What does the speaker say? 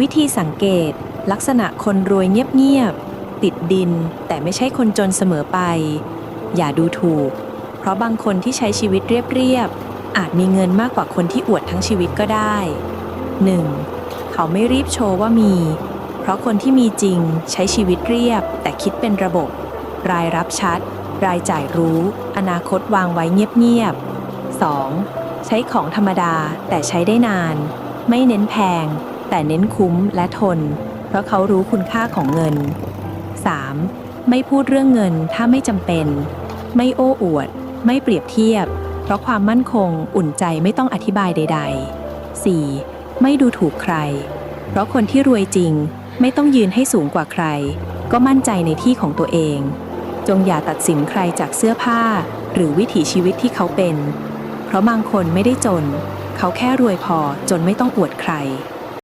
วิธีสังเกต ลักษณะคนรวยเงียบๆติดดิน แต่ไม่ใช่คนจนเสมอไป อย่าดูถูก เพราะบางคนที่ใช้ชีวิตเรียบๆอาจมีเงินมากกว่าคนที่อวดทั้งชีวิตก็ได้ 1. เขาไม่รีบโชว์ว่ามี เพราะคนที่มีจริงใช้ชีวิตเรียบ แต่คิดเป็นระบบ รายรับชัด รายจ่ายรู้ อนาคตวางไว้เงียบๆ 2. ใช้ของธรรมดาแต่ใช้ได้นาน ไม่เน้นแพง แต่เน้นคุ้มและทน เพราะเขารู้คุณค่าของเงิน 3. ไม่พูดเรื่องเงินถ้าไม่จำเป็น ไม่โอ้อวด ไม่เปรียบเทียบ เพราะความมั่นคงอุ่นใจไม่ต้องอธิบายใด ๆ 4. ไม่ดูถูกใคร เพราะคนที่รวยจริง ไม่ต้องยืนให้สูงกว่าใคร ก็มั่นใจในที่ของตัวเอง จงอย่าตัดสินใครจากเสื้อผ้า หรือวิถีชีวิตที่เขาเป็น เพราะบางคนไม่ได้จน เขาแค่รวยพอจนไม่ต้องอวดใคร